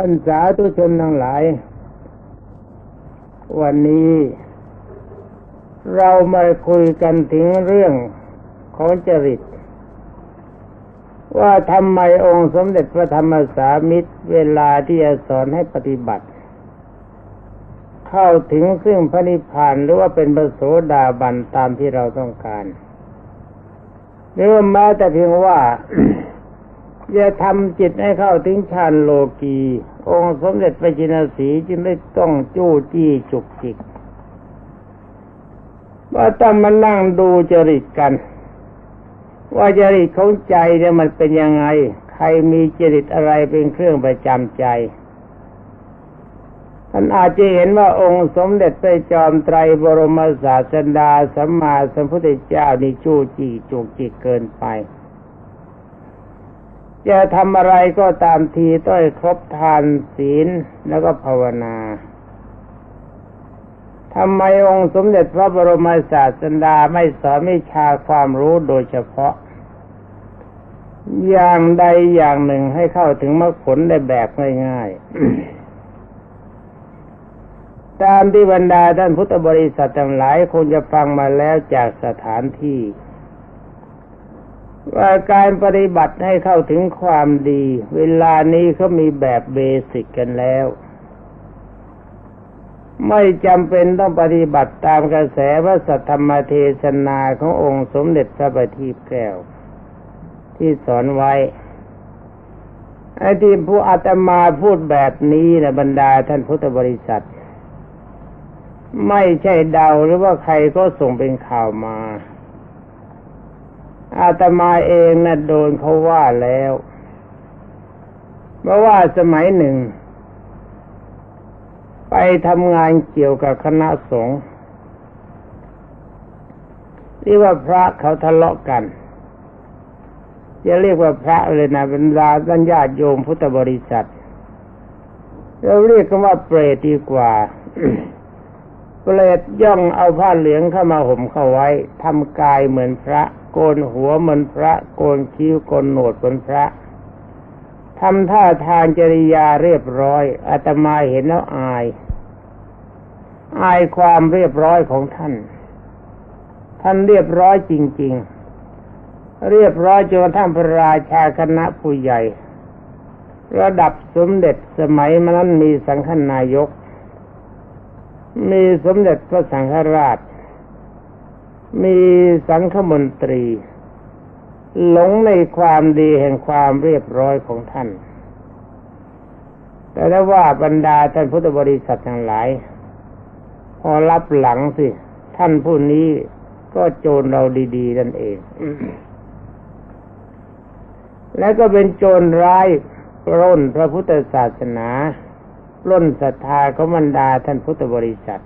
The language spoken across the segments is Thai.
ท่านสาธุชนทั้งหลาย วันนี้เรามาคุยกันถึงเรื่องของจริต ว่าทำไมองค์สมเด็จพระธรรมสามิตรเวลาที่จะสอนให้ปฏิบัติ เข้าถึงซึ่งพระนิพพานหรือว่าเป็นพระโสดาบันตามที่เราต้องการหรือว่าแม้แต่เพียงว่าจะทำจิตให้เข้าถึงฌานโลกี องค์สมเด็จพระจินสีจึงได้ต้องจู้จี้จุกจิกว่าต้องมานั่งดูจริตกัน ว่าจริตของใจเนี่ยมันเป็นยังไง ใครมีจริตอะไรเป็นเครื่องประจำใจท่านอาจจะเห็นว่าองค์สมเด็จพระจอมไตรบรมศาสดาสัมมาสัมพุทธเจ้านี่จู้จี้จุกจิกเกินไป จะทำอะไรก็ตามทีต้องครบทานศีลแล้วก็ภาวนาทำไมองค์สมเด็จพระบรมศาสดาไม่สอนวิชาความรู้โดยเฉพาะ อย่างใดอย่างหนึ่งให้เข้าถึงมรรคผลได้แบบง่ายๆ ตามที่บรรดาท่านพุทธบริษัททั้งหลายคงจะฟังมาแล้วจากสถานที่ ว่าการปฏิบัติให้เข้าถึงความดี เวลานี้เขามีแบบเบสิกกันแล้ว ไม่จำเป็นต้องปฏิบัติตามกระแสพระสัทธรรมเทศนาขององค์สมเด็จพระบัณฑิตแก้ว ที่สอนไว้ไอ้ที่ผู้อาตมาพูดแบบนี้นะบรรดาท่านพุทธบริษัท ไม่ใช่เดาหรือว่าใครก็ส่งเป็นข่าวมา อาตมาเองนะ่ะโดนเขาว่าแล้วเพราะว่าสมัยหนึ่ง ไปทำงานเกี่ยวกับคณะสงฆ์ที่ว่าพระเขาทะเลาะกันจะเรียกว่าพระเลยนะบรรดาท่านญาติโยมพุทธบริษัทเราเรียกกันว่าเปรตดีกว่า เปรตย่องเอาผ้าเหลืองเข้ามาห่มเข้าไว้ทำกายเหมือนพระ โกนหัวเหมือนพระ โกนคิ้วโกนโหนดเหมือนพระทำท่าทางจริยาเรียบร้อยอาตมาเห็นแล้วอาย อายความเรียบร้อยของท่าน ท่านเรียบร้อยจริง ๆ เรียบร้อยจนท่านพระราชาคณะผู้ใหญ่ ระดับสมเด็จสมัยมนั้นมีสังฆนายก มีสมเด็จพระสังฆราช มีสังฆมนตรี หลงในความดีแห่งความเรียบร้อยของท่าน แต่ถ้ว่าบรรดาท่านพุทธบริษัททั้งหลาย พอรับหลังสิ ท่านผู้นี้ก็โจรเราดี ๆ นั่นเอง และก็เป็นโจรร้ายปล้นพระพุทธศาสนา ล้นศรัทธาของบรรดาท่านพุทธบริษัท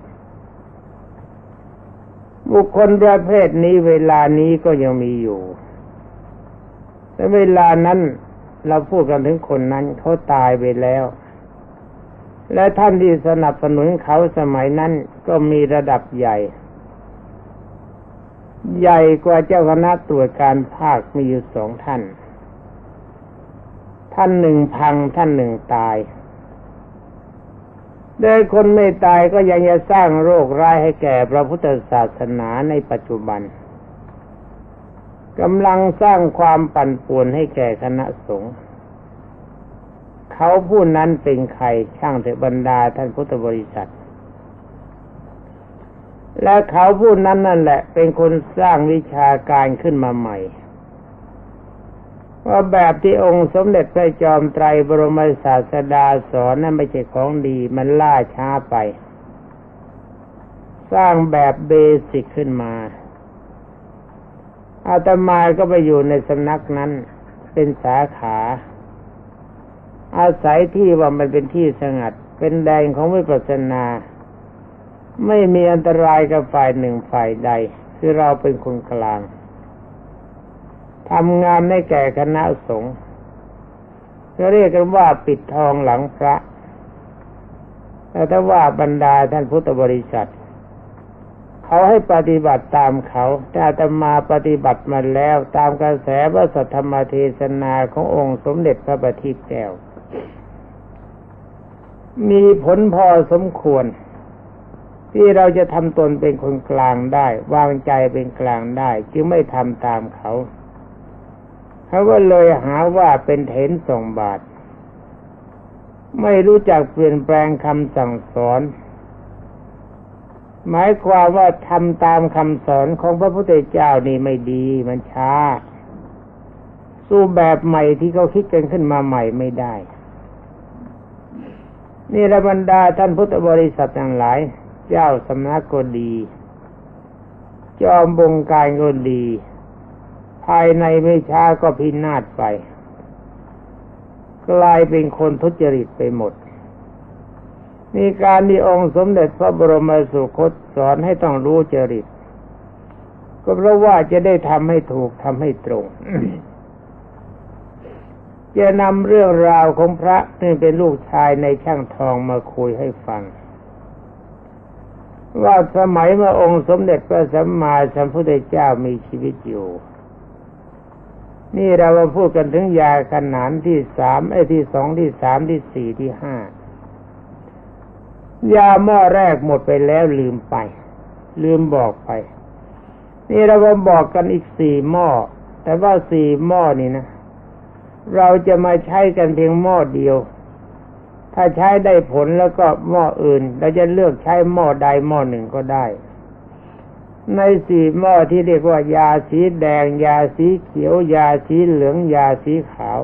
บุคคลประเภทนี้เวลานี้ก็ยังมีอยู่แต่เวลานั้นเราพูดกันถึงคนนั้นเขาตายไปแล้ว และท่านที่สนับสนุนเขาสมัยนั้นก็มีระดับใหญ่ ใหญ่กว่าเจ้าคณะตรวจการภาคมีอยู่สองท่าน ท่านหนึ่งพังท่านหนึ่งตาย โดยคนไม่ตายก็ยังจะสร้างโรคร้ายให้แก่พระพุทธศาสนาในปัจจุบันกำลังสร้างความปั่นป่วนให้แก่คณะสงฆ์เขาผู้นั้นเป็นใครช่างเถบรรดาท่านพุทธบริษัท และเขาผู้นั้นนั่นแหละ เป็นคนสร้างวิชาการขึ้นมาใหม่ ว่าแบบที่องค์สมเด็จพระจอมไตรบรมศาสดาสอนนั้นไม่ใช่ของดีมันล่าช้าไป สร้างแบบเบสิกขึ้นมาอาตมาก็ไปอยู่ในสำนักนั้น เป็นสาขา อาศัยที่ว่ามันเป็นที่สงัด เป็นแดงของวิปัสสนา ไม่มีอันตรายกับฝ่ายหนึ่งฝ่ายใด คือเราเป็นคนกลาง ทำงานให้แก่คณะสงฆ์จะเรียกกันว่าปิดทองหลังพระแต่ถ้าว่าบรรดาท่านพุทธบริษัท เขาให้ปฏิบัติตามเขาแต่อาตมาปฏิบัติมาแล้วตามกระแสพระสัทธรรมเทศนาขององค์สมเด็จพระบัณฑิตแก้ว มีผลพอสมควร ที่เราจะทำตนเป็นคนกลางได้ วางใจเป็นกลางได้ จึงไม่ทำตามเขา เขาก็เลยหาว่าเป็นเถนส่งบาท ไม่รู้จักเปลี่ยนแปลงคำสั่งสอน หมายความว่าทำตามคำสอนของพระพุทธเจ้านี่ไม่ดีมันช้า สู้แบบใหม่ที่เขาคิดกันขึ้นมาใหม่ไม่ได้ นี่ระบรรดาท่านพุทธบริษัททั้งหลาย เจ้าสำนักก็ดีจอมบงการก็ดี ภายในไม่ช้าก็พินาศไป กลายเป็นคนทุจริตไปหมดมีการที่องค์สมเด็จพระบรมสุคตสอนให้ต้องรู้จริต ก็เพราะว่าจะได้ทำให้ถูกทำให้ตรง จะนำเรื่องราวของพระที่เป็นลูกชายในช่างทองมาคุยให้ฟัง ว่าสมัยเมื่อองค์สมเด็จพระสัมมาสัมพุทธเจ้ามีชีวิตอยู่ นี่เรามาพูดกันถึงยาขนานที่สามไอ้ที่สองที่สามที่สี่ที่ห้ายาหม้อแรกหมดไปแล้วลืมไป ลืมบอกไป นี่เรามาบอกกันอีกสี่หม้อ แต่ว่าสี่หม้อนี่นะ เราจะมาใช้กันเพียงหม้อเดียว ถ้าใช้ได้ผลแล้วก็หม้ออื่น เราจะเลือกใช้หม้อใดหม้อหนึ่งก็ได้ ในสี่หม้อที่เรียกว่ายาสีแดง ยาสีเขียว ยาสีเหลือง ยาสีขาว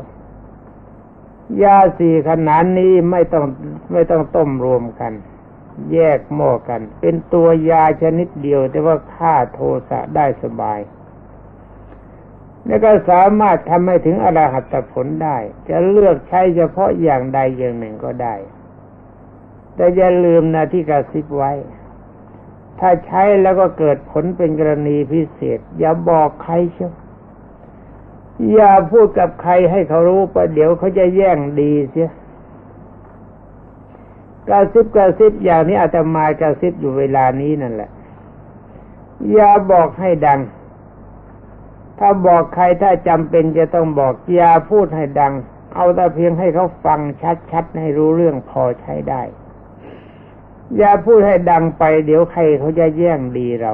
ยาสี่ขนาดนี้ไม่ต้องไม่ต้องต้มรวมกัน แยกหม้อกัน เป็นตัวยาชนิดเดียว แต่ว่าฆ่าโทสะได้สบายแล้วก็สามารถทำให้ถึงอรหัตผลได้ จะเลือกใช้เฉพาะอย่างใดอย่างหนึ่งก็ได้ แต่อย่าลืมนะที่กระซิบไว้ ถ้าใช้แล้วก็เกิดผลเป็นกรณีพิเศษ อย่าบอกใครเชียวอย่าพูดกับใครให้เขารู้ประเดี๋ยวเขาจะแย่งดีเสียกระซิบกระซิบอย่างนี้อาตมากระซิบอยู่เวลานี้นั่นแหละ อย่าบอกให้ดัง ถ้าบอกใครถ้าจำเป็นจะต้องบอก อย่าพูดให้ดัง เอาแต่เพียงให้เขาฟังชัดๆให้รู้เรื่องพอใช้ได้ อย่าพูดให้ดังไป เดี๋ยวใครเขาจะแย่งดีเรา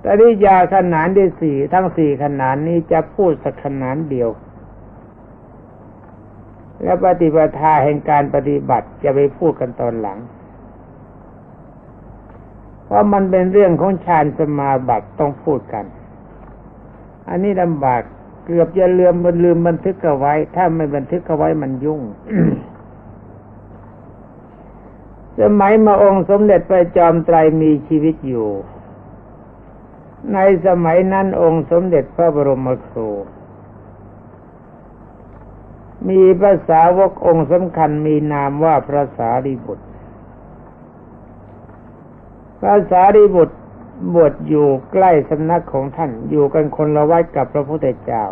แต่นี่ยาขนานที่สี่ทั้งสี่ขนานนี้จะพูดสักขนานเดียว และปฏิปทาแห่งการปฏิบัติจะไปพูดกันตอนหลัง เพราะมันเป็นเรื่องของฌานสมาบัติต้องพูดกัน อันนี้ลำบากเกือบจะลืมมันลืมบันทึกเอาไว้ ถ้าไม่บันทึกเอาไว้มันยุ่ง สมัยมาองค์สมเด็จพระจอมไตรมีชีวิตอยู่ ในสมัยนั้นองค์สมเด็จพระบรมครู มีภาษาวกองค์สำคัญมีนามว่าพระสารีบุตรพระสารีบุตรบวชอยู่ใกล้สำนักของท่านอยู่กันคนละวัดกับพระพุทธเจ้า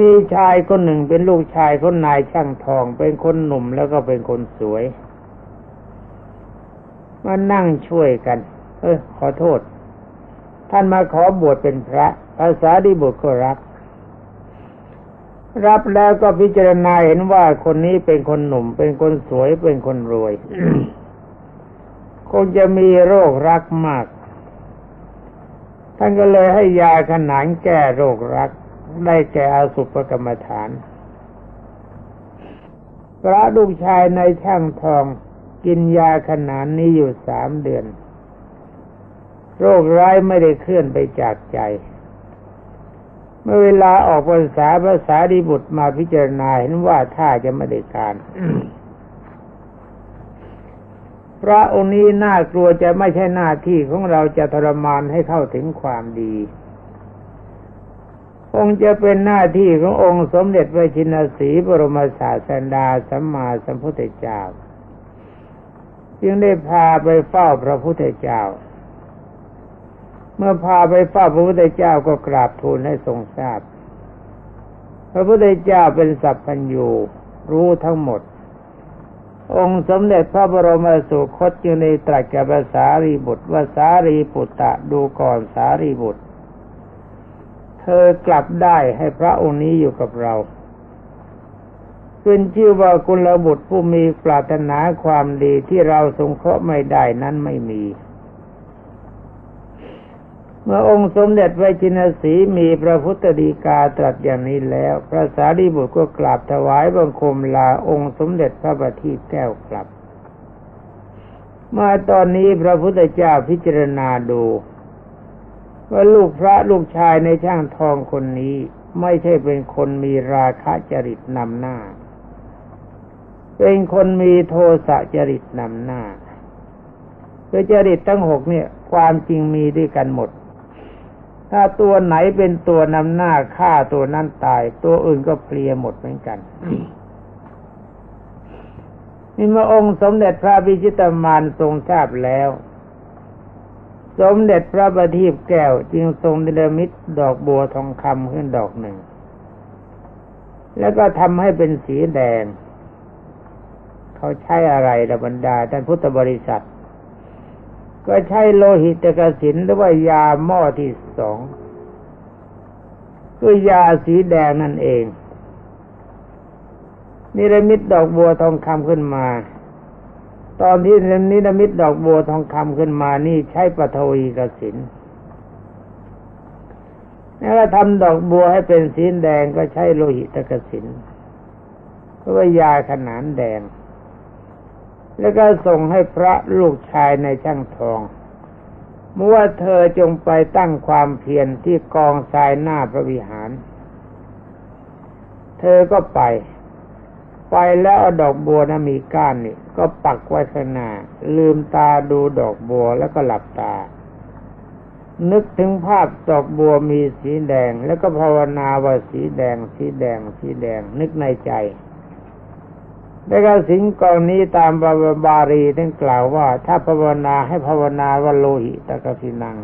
มีชายคนหนึ่งเป็นลูกชายคนนายช่างทอง เป็นคนหนุ่มแล้วก็เป็นคนสวย มานั่งช่วยกัน เออขอโทษ ท่านมาขอบวชเป็นพระ ภาษาดีบุตรก็รับ รับแล้วก็พิจารณาเห็นว่าคนนี้เป็นคนหนุ่ม เป็นคนสวยเป็นคนรวยคงจะมีโรครักมาก ท่านก็เลยให้ยาขนานแก้โรครัก ได้แก่อาสุปกรรมฐาน พระลูกชายในช่างทองกินยาขนานนี้อยู่สามเดือน โรคร้ายไม่ได้เคลื่อนไปจากใจ เมื่อเวลาออกพรรษาภาษาดีบุตรมาพิจารณาเห็นว่าถ้าจะไม่ได้การพระองค์นี้น่ากลัวจะไม่ใช่หน้าที่ของเราจะทรมานให้เข้าถึงความดี คงจะเป็นหน้าที่ขององค์สมเด็จพระชินสีบรมศาสดาสัมมาสัมพุทธเจ้า จึงได้พาไปเฝ้าพระพุทธเจ้า เมื่อพาไปเฝ้าพระพุทธเจ้าก็กราบทูลให้ทรงทราบ พระพุทธเจ้าเป็นสัพพัญญูรู้ทั้งหมด องค์สมเด็จพระบรมสุคตจึงได้ตรัสกับภาษารีบุตรว่าสารีปุตตะดูก่อนสารีบุตร ธอกลับได้ให้พระองค์นี้อยู่กับเราขึ้นชื่อว่ากุลบุตรผู้มีปรารถนาความดีที่เราสงเคราะห์ไม่ได้นั้นไม่มี เมื่อองค์สมเด็จพระจินสีมีพระพุทธดีกาตรัสอย่างนี้แล้ว พระสารีบุตรก็กราบถวายบังคมลาองค์สมเด็จพระบัณฑิตแก้วกลับ มาตอนนี้พระพุทธเจ้าพิจารณาดู ว่าลูกพระลูกชายในช่างทองคนนี้ ไม่ใช่เป็นคนมีราคะจริตนำหน้า เป็นคนมีโทสะจริตนำหน้าคือจริตทั้งหกเนี่ย ความจริงมีด้วยกันหมด ถ้าตัวไหนเป็นตัวนำหน้าฆ่าตัวนั้นตาย ตัวอื่นก็เพลียหมดเหมือนกันนี่เมื่อองค์สมเด็จพระบิชิตมานทรงทราบแล้ว สมเด็จพระบัณฑิตแก้วจึงทรงดิลมิตดอกบัวทองคำขึ้นดอกหนึ่ง แล้วก็ทำให้เป็นสีแดง เขาใช้อะไรระบรรดาท่านพุทธบริษัท ก็ใช้โลหิตกสินหรือว่ายาหม้อที่สองคือยาสีแดงนั่นเองนิรมิตดอกบัวทองคำขึ้นมา ตอนที่นิรมิตดอกบัวทองคำขึ้นมานี่ใช้ปฐวีกสินแล้วก็ทำดอกบัวให้เป็นสีแดงก็ใช้โลหิตกสินเพราะว่ายาขนานแดง แล้วก็ส่งให้พระลูกชายในช่างทองเมื่อเธอจงไปตั้งความเพียรที่กองทรายหน้าพระวิหาร เธอก็ไป ไปแล้วเอาดอกบัวนะมีก้านนี่ก็ปักไว้ข้างหน้าลืมตาดูดอกบัวแล้วก็หลับตา นึกถึงภาพดอกบัวมีสีแดง แล้วก็ภาวนาว่าสีแดง สีแดง สีแดง นึกในใจแล้วก็สิงกองนี้ตามบาบารีท่านกล่าวว่า ถ้าภาวนาให้ภาวนาว่าโลหิตกสินัง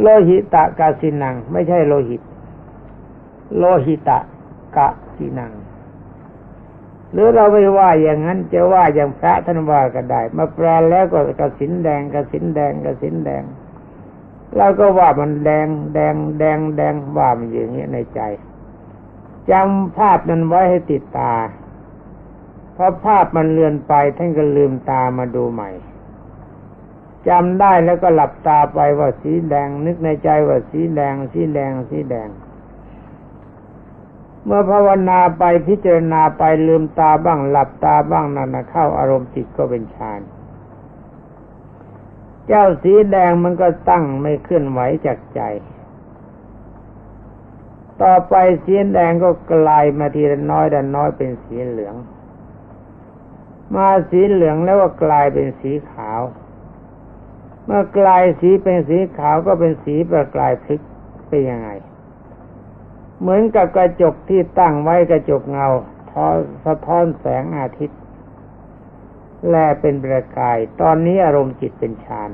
โลหิตกสินัง ไม่ใช่โลหิต โลหิตกะสินัง หรือเราไม่ว่าอย่างนั้นจะว่าอย่างพระท่านว่าก็ได้ มาแปลแล้วก็กสินแดงกสินแดงกสินแดงเราก็ว่ามันแดงแดงแดงแดงว่ามันอย่างนี้ในใจจำภาพนั้นไว้ให้ติดตาเพราะภาพมันเลือนไปท่านก็ลืมตามาดูใหม่จำได้แล้วก็หลับตาไปว่าสีแดง นึกในใจว่าสีแดง สีแดงสีแดง เมื่อภาวนาไปพิจารณาไปลืมตาบ้างหลับตาบ้างนั่นเข้าอารมณ์จิตก็เป็นฌานเจ้าสีแดงมันก็ตั้งไม่เคลื่อนไหวจากใจ ต่อไปสีแดงก็กลายมาทีละน้อยดันน้อยเป็นสีเหลือง มาสีเหลืองแล้วก็กลายเป็นสีขาว เมื่อกลายสีเป็นสีขาวก็เป็นสีประกายพลิกเป็นยังไง เหมือนกับกระจกที่ตั้งไว้กระจกเงาทอสะท้อนแสงอาทิตย์ แลเป็นประกาย ตอนนี้อารมณ์จิตเป็นฌาน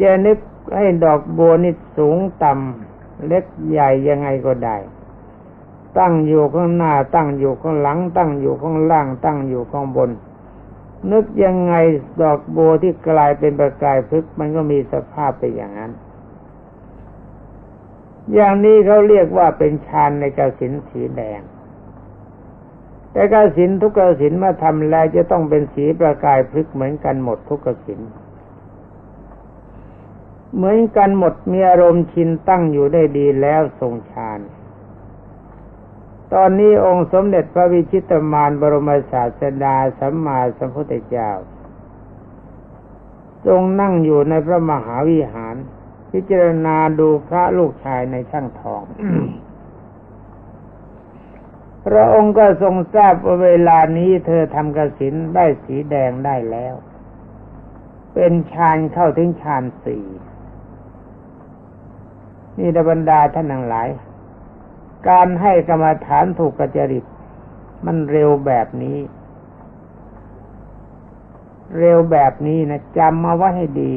จะนึกให้ดอกบัวนี่สูงต่ำเล็กใหญ่ยังไงก็ได้ ตั้งอยู่ข้างหน้า ตั้งอยู่ข้างหลัง ตั้งอยู่ข้างล่าง ตั้งอยู่ข้างบน นึกยังไงดอกโบที่กลายเป็นประกายพึกมันก็มีสภาพไปอย่างนั้น อย่างนี้เขาเรียกว่าเป็นฌานในกสินสีแดง แต่กสินทุกกสินมาทำแล้วจะต้องเป็นสีประกายพลึกเหมือนกันหมดทุกกสินเหมือนกันหมดมีอารมณ์ชินตั้งอยู่ได้ดีแล้วทรงฌาน ตอนนี้องค์สมเด็จพระวิชิตมารบรมศาสดาสัมมาสัมพุทธเจ้า ทรงนั่งอยู่ในพระมหาวิหาร พิจารณาดูพระลูกชายในช่างทอง พระองค์ก็ทรงทราบว่าเวลานี้เธอทำกสินได้สีแดงได้แล้ว เป็นฌานเข้าถึงฌานสี่นี่บรรดาท่านทั้งหลาย การให้กรรมฐานถูกกระจริต มันเร็วแบบนี้ เร็วแบบนี้นะจำมาไว้ให้ดี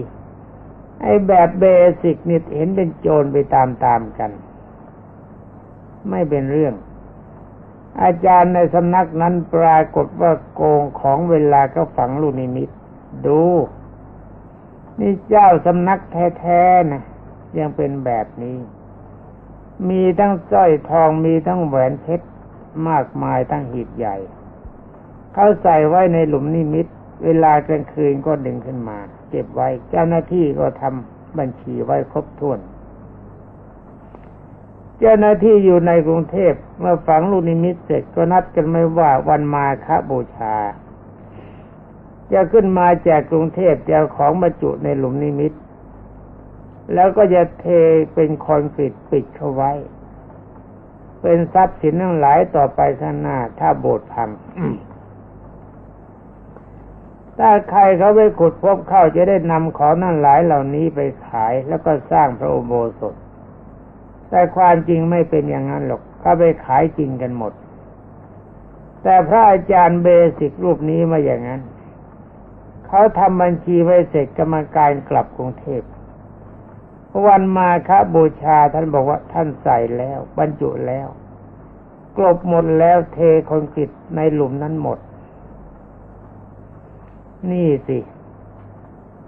ไอ้แบบเบสิกนิดเห็นเป็นโจรไปตามๆกัน ไม่เป็นเรื่อง อาจารย์ในสำนักนั้นปรากฏว่าโกงของเวลาก็ฝังลูกนิมิต ดู นี่เจ้าสำนักแท้ๆนะยังเป็นแบบนี้ มีทั้งสร้อยทองมีทั้งแหวนเพชรมากมายทั้งหีบใหญ่ เขาใส่ไว้ในหลุมนิมิต เวลากลางคืนก็ดึงขึ้นมา เก็บไว้ เจ้าหน้าที่ก็ทำบัญชีไว้ครบถ้วน เจ้าหน้าที่อยู่ในกรุงเทพเมื่อฝังลูกนิมิตเสร็จก็นัดกันไม่ว่าวันมาคบูชา จะขึ้นมาจากกรุงเทพจะของบรรจุในหลุมนิมิต แล้วก็จะเทเป็นคอนกรีตปิดเข้าไว้ เป็นทรัพย์สินทั้งหลายต่อไปข้างหน้า ถ้าโบสถ์พัง ถ้าใครเขาไปขุดพบเข้าจะได้นำของนั่นหลายเหล่านี้ไปขายแล้วก็สร้างพระอุโบสถ แต่ความจริงไม่เป็นอย่างนั้นหรอกเขาไปขายจริงกันหมด แต่พระอาจารย์เบสิกรูปนี้มาอย่างนั้น เขาทำบัญชีไว้เสร็จกรรมการกลับกรุงเทพวันมาคบูชาท่านบอกว่าท่านใส่แล้ว บรรจุแล้ว กลบหมดแล้วเทคอนกรีตในหลุมนั้นหมด นี่สิ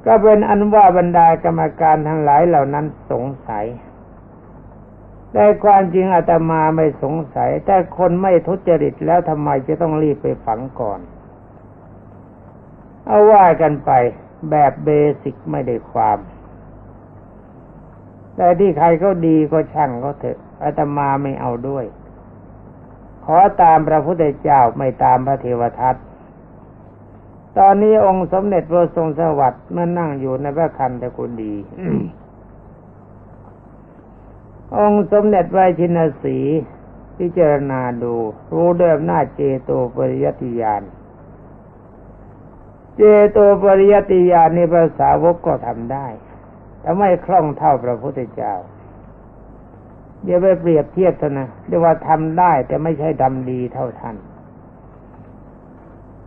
ก็เป็นอันว่าบรรดากรรมการทั้งหลายเหล่านั้นสงสัยแต่ความจริงอาตมาไม่สงสัย แต่คนไม่ทุจริตแล้วทำไมจะต้องรีบไปฝังก่อน เอาว่ากันไปแบบเบสิกไม่ได้ความ แต่ที่ใครเขาดีก็ช่างเขาเถอะอาตมาไม่เอาด้วย ขอตามพระพุทธเจ้าไม่ตามพระเทวทัต ตอนนี้องค์สมเด็จพระทรงสวัสดิ์เมื่อนั่งอยู่ในพระคันตะกุดี องค์สมเด็จไวชินสีพิจารณาดู รู้ด้วยอำนาจเจโตปริยติยาน เจโตปริยติยานในภาษาวกก็ทำได้แต่ไม่คล่องเท่าพระพุทธเจ้าอย่าไปเปรียบเทียบเถอะนะเรียกว่าทำได้แต่ไม่ใช่ดำดีเท่าท่าน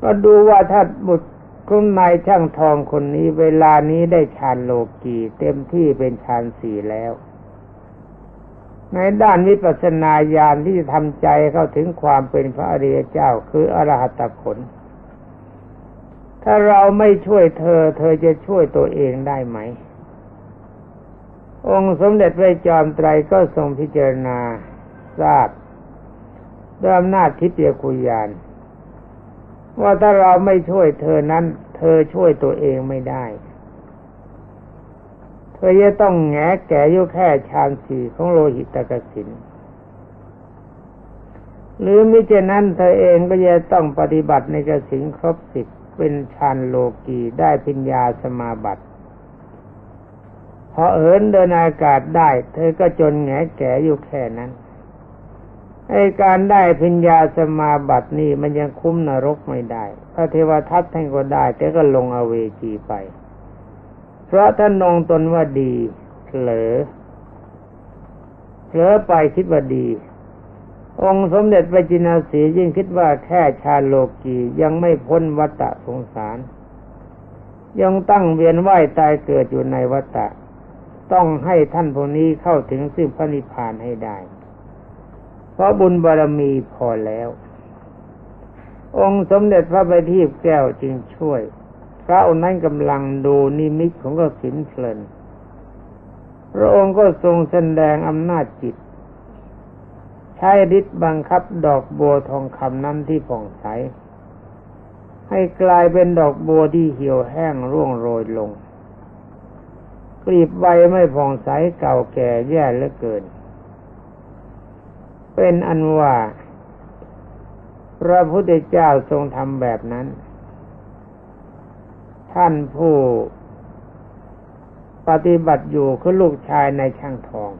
ก็ดูว่าถ้าบุตรคุณนายช่างทองคนนี้เวลานี้ได้ฌานโลกีเต็มที่เป็นฌานสี่แล้ว ในด้านวิปัสสนาญาณที่จะทำใจเข้าถึงความเป็นพระอริยเจ้าคืออรหัตผล ถ้าเราไม่ช่วยเธอ เธอจะช่วยตัวเองได้ไหม องค์สมเด็จพระจอมไตรก็ทรงพิจารณาทราบด้วยอำนาจทิพยคุยาน ว่าถ้าเราไม่ช่วยเธอนั้น เธอช่วยตัวเองไม่ได้ เธอจะต้องแงแก่ยุแค่ชานสี่ของโลหิตกสินหรือมิเช่นนั้นเธอเองก็จะต้องปฏิบัติในกสินครบสิบเป็นชานโลกีได้พิญญาสมาบัติพอเอินเดินอากาศได้ เธอก็จนแงแก่อยู่แค่นั้น ไอการได้พิญญาสมาบัตินี่มันยังคุ้มนรกไม่ได้ พระเทวทัตท่านก็ได้ แต่ก็ลงอเวจีไป เพราะท่านนงตนว่าดีเผลอเผลอไปคิดว่าดี องค์สมเด็จพระจินาสียิ่งคิดว่าแค่ชาโลกียังไม่พ้นวัฏสงสาร ยังตั้งเวียนว่ายตายเกิดอยู่ในวัฏต้องให้ท่านพวกนี้เข้าถึงซึ่งพระนิพพานให้ได้ เพราะบุญบารมีพอแล้ว องค์สมเด็จพระบัณฑิตแก้วจึงช่วย พระองค์นั้นกำลังดูนิมิตของกสินเพลิน พระองค์ก็ทรงแสดงอำนาจจิต ใช้ฤทธิ์บังคับดอกบัวทองคำนั้นที่ผ่องใส ให้กลายเป็นดอกบัวที่เหี่ยวแห้งร่วงโรยลงกลีบใบไม่ผ่องใสเก่าแก่แย่เหลือเกิน เป็นอันว่า พระพุทธเจ้าทรงทำแบบนั้น ท่านผู้ ปฏิบัติอยู่คือลูกชายในช่างทอง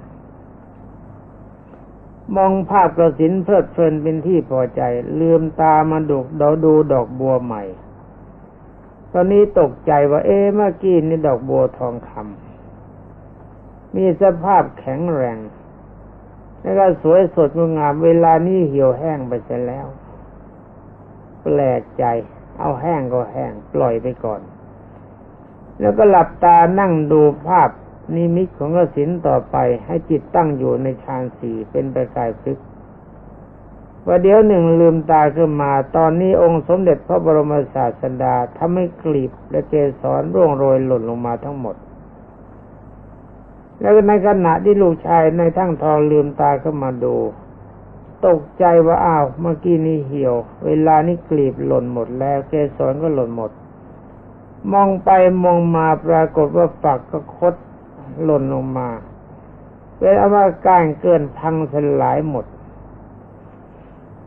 มองภาพกระสินเพลิดเพลินเป็นที่พอใจ ลืมตามาดูดดูดอกบัวใหม่ ตอนนี้ตกใจว่า เอ๊ะเมื่อกี้นี่ดอกบัวทองคำมีสภาพแข็งแรง แล้วก็สวยสดงดงาม เวลานี้เหี่ยวแห้งไปเสียแล้ว แปลกใจ เอาแห้งก็แห้ง ปล่อยไปก่อน แล้วก็หลับตานั่งดูภาพนิมิตของกสินต่อไป ให้จิตตั้งอยู่ในฌานสี่เป็นประกายพึกว่าเดี๋ยวหนึ่งลืมตาขึ้นมา ตอนนี้องค์สมเด็จพระบรมศาสดาทำให้กลีบและเจสรร่วงโรยหล่นลงมาทั้งหมด แล้วในขณะที่ลูกชายในทั้งทองลืมตาเข้ามาดู ตกใจว่าอ้าวเมื่อกี้นี้เหี่ยว เวลานี้กลีบหล่นหมดแล้วเกสรก็หล่นหมด มองไปมองมาปรากฏว่าฝักก็คดหล่นลงมาเป็นอามาการเกินพังสลายหมด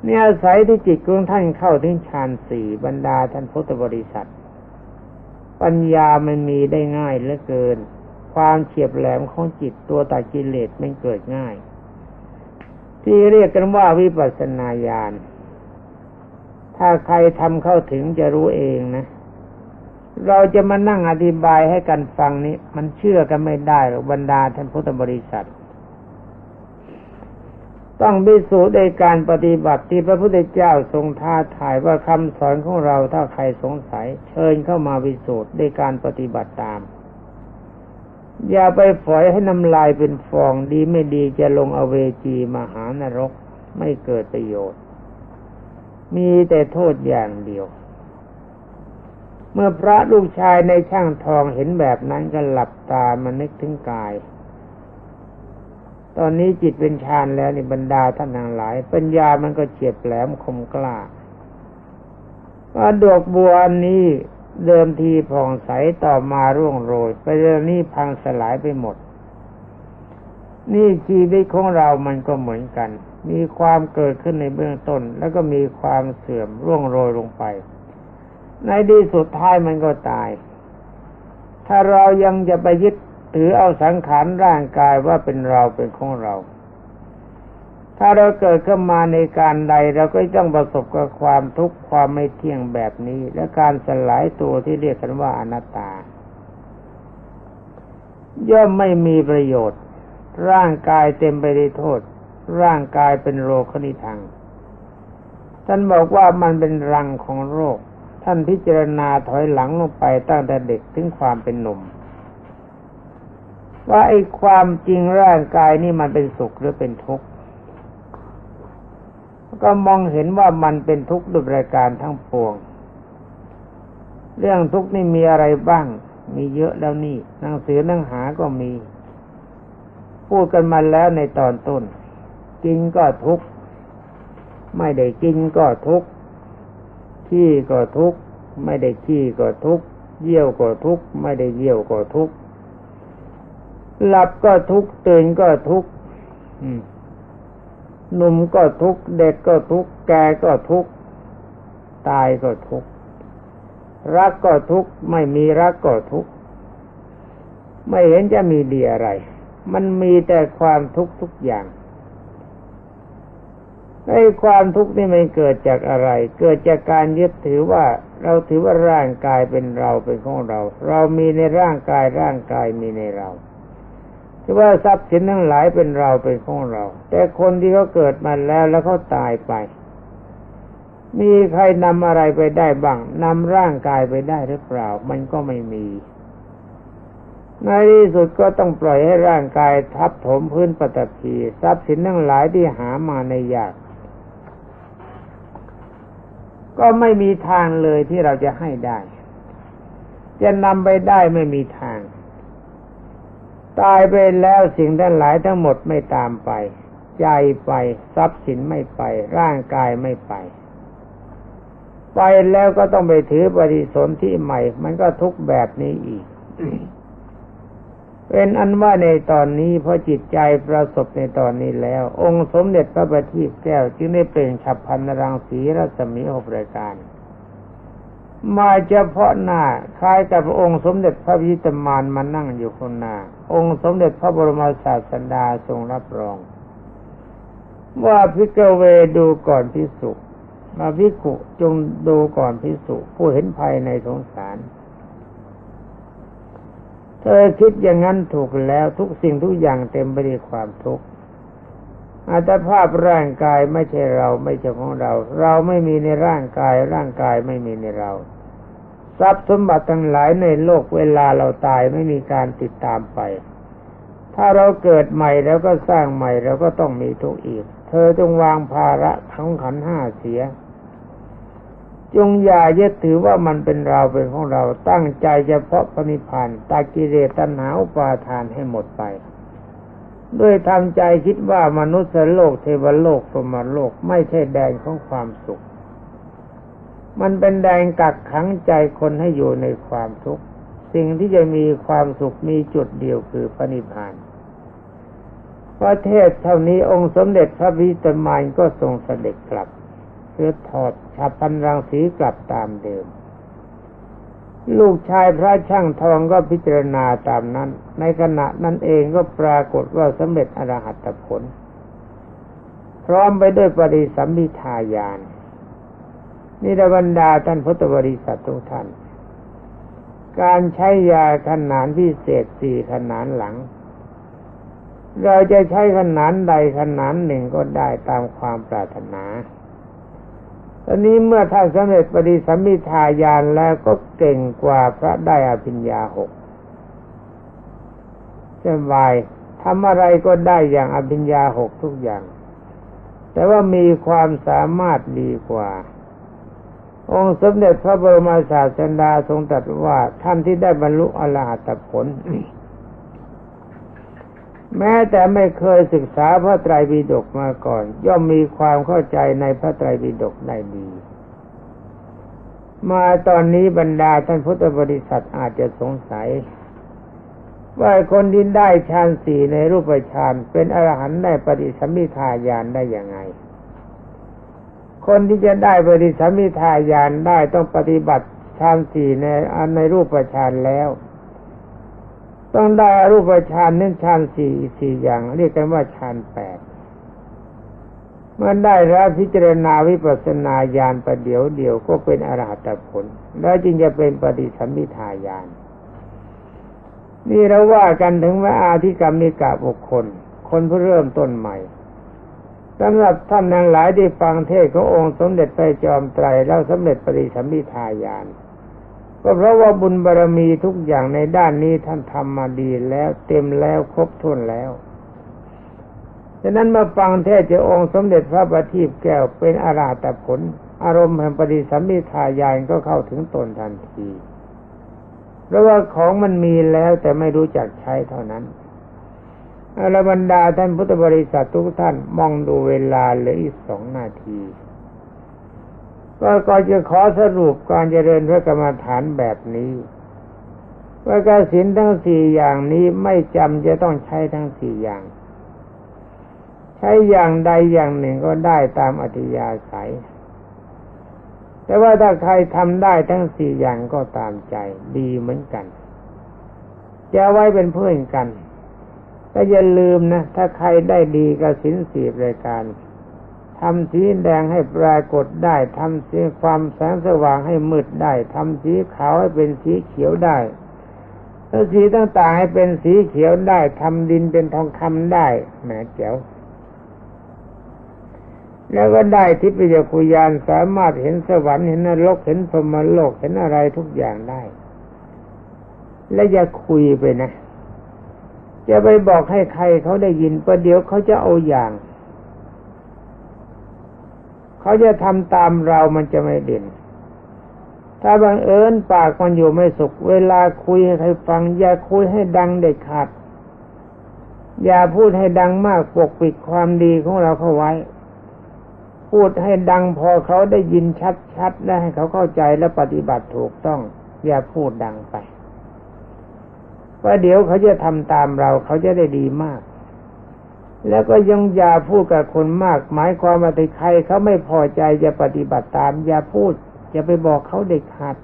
เนี่ยอาศัยที่จิตของท่านเข้าถึงฌานสี่บรรดาท่านพุทธบริษัท ปัญญามันมีได้ง่ายเหลือเกิน ความเฉียบแหลมของจิตตัวตัดกิเลสมันเกิดง่าย ที่เรียกกันว่าวิปัสสนาญาณถ้าใครทำเข้าถึงจะรู้เองนะ เราจะมานั่งอธิบายให้กันฟังนี้ มันเชื่อกันไม่ได้หรอกบรรดาท่านพุทธบริษัท ต้องพิสูจน์ในการปฏิบัติที่พระพุทธเจ้าทรงท้าทายว่าคำสอนของเราถ้าใครสงสัย เชิญเข้ามาพิสูจน์ในการปฏิบัติตาม อย่าไปฝอยให้น้ำลายเป็นฟองดีไม่ดีจะลงอเวจีมหานรกไม่เกิดประโยชน์ มีแต่โทษอย่างเดียว เมื่อพระลูกชายในช่างทองเห็นแบบนั้นก็หลับตามานึกถึงกาย ตอนนี้จิตเป็นฌานแล้วในบรรดาท่านทั้งหลาย ปัญญามันก็เฉียบแหลมคมกล้าว่าดอกบัวนี้ เดิมทีผ่องใสต่อมาร่วงโรย ไปเรื่องนี้พังสลายไปหมด นี่ชีวิตของเรามันก็เหมือนกัน มีความเกิดขึ้นในเบื้องต้น แล้วก็มีความเสื่อมร่วงโรยลงไป ในที่สุดท้ายมันก็ตาย ถ้าเรายังจะไปยึดถือเอาสังขารร่างกายว่าเป็นเราเป็นของเรา ถ้าเราเกิดขึ้นมาในการใดเราก็ต้องประสบกับความทุกข์ความไม่เที่ยงแบบนี้ และการสลายตัวที่เรียกกันว่าอนัตตา ย่อมไม่มีประโยชน์ ร่างกายเต็มไปด้วยโทษ ร่างกายเป็นโรคนิทังท่านบอกว่ามันเป็นรังของโรค ท่านพิจารณาถอยหลังลงไปตั้งแต่เด็กถึงความเป็นหนุ่ม ว่าไอ้ความจริงร่างกายนี่มันเป็นสุขหรือเป็นทุกข์ ก็มองเห็นว่ามันเป็นทุกข์ด้วยประการทั้งปวง เรื่องทุกข์นี่มีอะไรบ้าง มีเยอะแล้วนี่หนังสือหนังหาก็มี พูดกันมาแล้วในตอนต้น กินก็ทุกข์ ไม่ได้กินก็ทุกข์ ขี้ก็ทุกข์ ไม่ได้ขี้ก็ทุกข์ เยี่ยวก็ทุกข์ ไม่ได้เยี่ยวก็ทุกข์ หลับก็ทุกข์ ตื่นก็ทุกข์ หนุ่มก็ทุกเด็กก็ทุกแก่ก็ทุกตายก็ทุกรักก็ทุกไม่มีรักก็ทุกไม่เห็นจะมีดีอะไร มันมีแต่ความทุกข์ทุกอย่างไอ้ความทุกข์นี่มันเกิดจากอะไร เกิดจากการยึดถือว่าเราถือว่าร่างกายเป็นเราเป็นของเรา เรามีในร่างกายร่างกายมีในเรา ที่ว่าทรัพย์สินทั้งหลายเป็นเราเป็นของเรา แต่คนที่เขาเกิดมาแล้วแล้วเขาตายไป มีใครนำอะไรไปได้บ้างนำร่างกายไปได้หรือเปล่า มันก็ไม่มีในที่สุดก็ต้องปล่อยให้ร่างกายทับถมพื้นปฐพีทรัพย์สินทั้งหลายที่หามาในยาก ก็ไม่มีทางเลยที่เราจะให้ได้ จะนำไปได้ไม่มีทาง ตายไปแล้วสิ่งทั้งหลายทั้งหมดไม่ตามไป ใจไป ทรัพย์สินไม่ไป ร่างกายไม่ไป ไปแล้วก็ต้องไปถือปฏิสนธิใหม่ มันก็ทุกแบบนี้อีก เป็นอันว่าในตอนนี้พอจิตใจประสบในตอนนี้แล้ว องค์สมเด็จพระบัณฑิตแก้ว จึงได้เปล่งฉับพันรังสีรัศมีหกรายการ มาเฉพาะหน้าคล้ายกับพระองค์สมเด็จพระพิตมานมานั่งอยู่คนหน้า องค์สมเด็จพระบรมศาสดาทรงรับรอง ว่าพิกเวดูก่อนพิสุมาพิกุจงดูก่อนพิสุผู้เห็นภัยในสงสาร เธอคิดอย่างนั้นถูกแล้วทุกสิ่งทุกอย่างเต็มไปด้วยความทุกข์ อัตภาพร่างกายไม่ใช่เราไม่ใช่ของเรา เราไม่มีในร่างกาย ร่างกายไม่มีในเรา ทรัพย์สมบัติทั้งหลายในโลกเวลาเราตายไม่มีการติดตามไป ถ้าเราเกิดใหม่แล้วก็สร้างใหม่เราก็ต้องมีทุกข์อีก เธอจงวางภาระของขันห้าเสีย จงอย่ายึดถือว่ามันเป็นเราเป็นของเราตั้งใจเฉพาะพระนิพพานตากิเลสตัณหาอุปาทานให้หมดไป ด้วยทำใจคิดว่ามนุษย์โลกเทวโลกพรหมโลกไม่ใช่แดนของความสุข มันเป็นแดนกักขังใจคนให้อยู่ในความทุกข์ สิ่งที่จะมีความสุขมีจุดเดียวคือพระนิพพานประเทศเท่านี้องค์สมเด็จพระวิตรมานก็ทรงเสด็จกลับเพื่อถอดชาพันรังสีกลับตามเดิม ลูกชายพระช่างทองก็พิจารณาตามนั้น ในขณะนั้นเองก็ปรากฏว่าสำเร็จอรหัตผล พร้อมไปด้วยปริสัมมิทายานนิรบรรดาท่านพุทธบริษัททุกท่าน การใช้ยาขนานพิเศษสี่ขนานหลัง เราจะใช้ขนานใดขนานหนึ่งก็ได้ตามความปรารถนา ตอนนี้เมื่อท่านสำเร็จปฏิสัมมิทายานแล้วก็เก่งกว่าพระได้อภิญญาหกสบายทำอะไรก็ได้อย่างอภิญญาหกทุกอย่าง แต่ว่ามีความสามารถดีกว่า องค์สมเด็จพระบรมศาสดาทรงตรัสว่าท่านที่ได้บรรลุอรหัตผล แม้แต่ไม่เคยศึกษาพระไตรปิฎกมาก่อน ย่อมมีความเข้าใจในพระไตรปิฎกได้ดี มาตอนนี้บรรดาท่านพุทธบริษัทอาจจะสงสัย ว่าคนที่ได้ฌานสี่ในรูปฌานเป็นอรหันต์ได้ปฏิสัมมิทายานได้ยังไง คนที่จะได้ปฏิสัมมิทายานได้ต้องปฏิบัติฌานสี่ในในรูปฌานแล้ว ต้องได้รูปฌานนึ่ฌานสี่สี่อย่าง เรียกกันว่าฌานแปดเมื่อได้รับพิจารณาวิปัสนาญาณประเดี๋ยวเดียวก็เป็นอรหัตผล แล้วจึงจะเป็นปฏิสัมพิทาญาณนี่เราว่ากันถึงว่าอาธิกรรมิกะบุคคล คนเพื่อเริ่มต้นใหม่สำหรับท่านนั้นหลายที่ฟังเทศขององค์สมเด็จพระจอมไตรแล้วสำเร็จปฏิสัมพิทาญาณ ก็เพราะว่าบุญบารรมีทุกอย่างในด้านนี้ท่านทำมาดีแล้วเต็มแล้วครบถ้วนแล้วฉะนั้นมาฟังเทศจาองค์สมเด็จพระบัณฑิตแก้วเป็นอาราตผล อารมณ์แห่งปฏิสัมมิทายานก็เข้าถึงตนทันที เพราะว่าของมันมีแล้วแต่ไม่รู้จักใช้เท่านั้นอรบรรดาท่านพุทธบริษัททุกท่านมองดูเวลาเหลืออีกสองนาที ก็ก็จะขอสรุปการเจริญพระกรรมฐานแบบนี้ว่ากสินทั้งสี่อย่างนี้ไม่จำจะต้องใช้ทั้งสี่อย่าง ใช้อย่างใดอย่างหนึ่งก็ได้ตามอธิยาศัย แต่ว่าถ้าใครทำได้ทั้งสี่อย่างก็ตามใจดีเหมือนกัน จะไว้เป็นเพื่อนกันแต่อย่าลืมนะ ถ้าใครได้ดีกับสินสีรายการ ทำสีแดงให้ปรากฏได้ทำสีความแสงสว่างให้มืดได้ทำสีขาวให้เป็นสีเขียวได้ถ้าสีต่างๆให้เป็นสีเขียวได้ทำดินเป็นทองคำได้แหมเจ๋วแล้วก็ได้ทิพยคุยานสามารถเห็นสวรรค์เห็นนรกเห็นพรมโลกเห็นอะไรทุกอย่างได้ และอย่าคุยไปนะจะไปบอกให้ใครเขาได้ยินประเดี๋ยวเขาจะเอาอย่าง เขาจะทำตามเรามันจะไม่เด่น ถ้าบังเอิญปากมันอยู่ไม่สุข เวลาคุยให้ใครฟัง อย่าคุยให้ดังเด็ดขาด อย่าพูดให้ดังมากปกปิดความดีของเราเข้าไว้ พูดให้ดังพอเขาได้ยินชัดๆและให้เขาเข้าใจและปฏิบัติถูกต้อง อย่าพูดดังไปว่าเดี๋ยวเขาจะทำตามเราเขาจะได้ดีมาก แล้วก็ยังอย่าพูดกับคนมาก หมายความว่าใครเขาไม่พอใจจะปฏิบัติตาม อย่าพูด อย่าไปบอกเขาเด็กขาด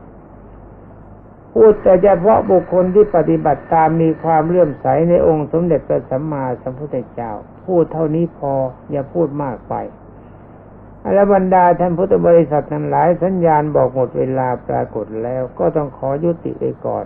พูดแต่เฉพาะบุคคลที่ปฏิบัติตามมีความเลื่อมใสในองค์สมเด็จพระสัมมาสัมพุทธเจ้า พูดเท่านี้พอ อย่าพูดมากไปอรบรรดาท่านพุทธบริษัททั้งหลายสัญญาณบอกหมดเวลาปรากฏแล้ว ก็ต้องขอยุติไปก่อน